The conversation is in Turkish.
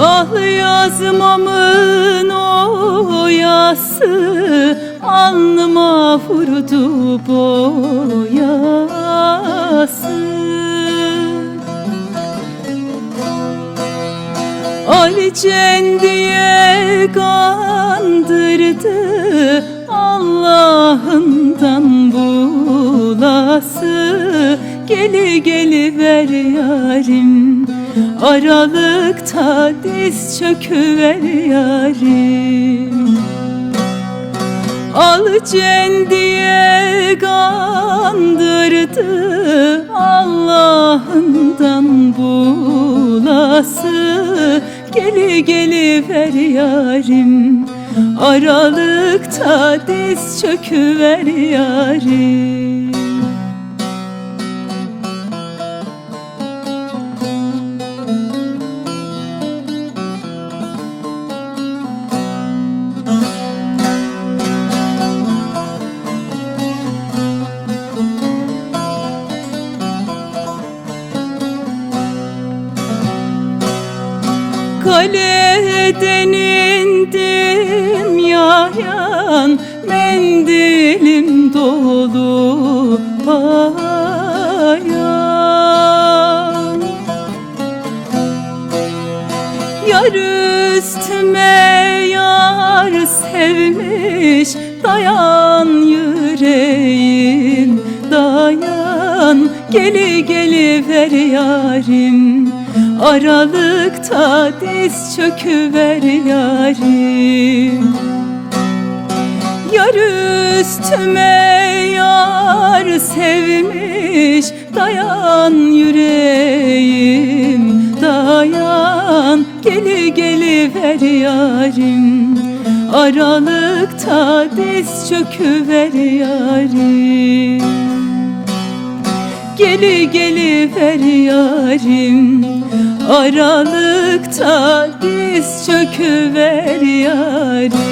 Ah yazmamın oyası Alnıma vurdu boyası Alicen diye kandırdı Allah'ından bulası. Geli geli ver yarim Aralıkta diz çöküver yarim. Alıcen diye kandırdı Allah'ından bulası. Geli geli ver yarim. Aralıkta diz çöküver yarim Kaleden indim yayan Mendilim dolu bayan. Yar üstüme yar sevmiş Dayan yüreğim dayan. Geli geli ver yarim Aralıkta diz çöküver yarim. Yar üstüme yar sevmiş Dayan yüreğim dayan Geli geli ver yarim. Aralıkta diz çöküver yarim. Geli geli ver yarim Aralıkta diz çöküver yarim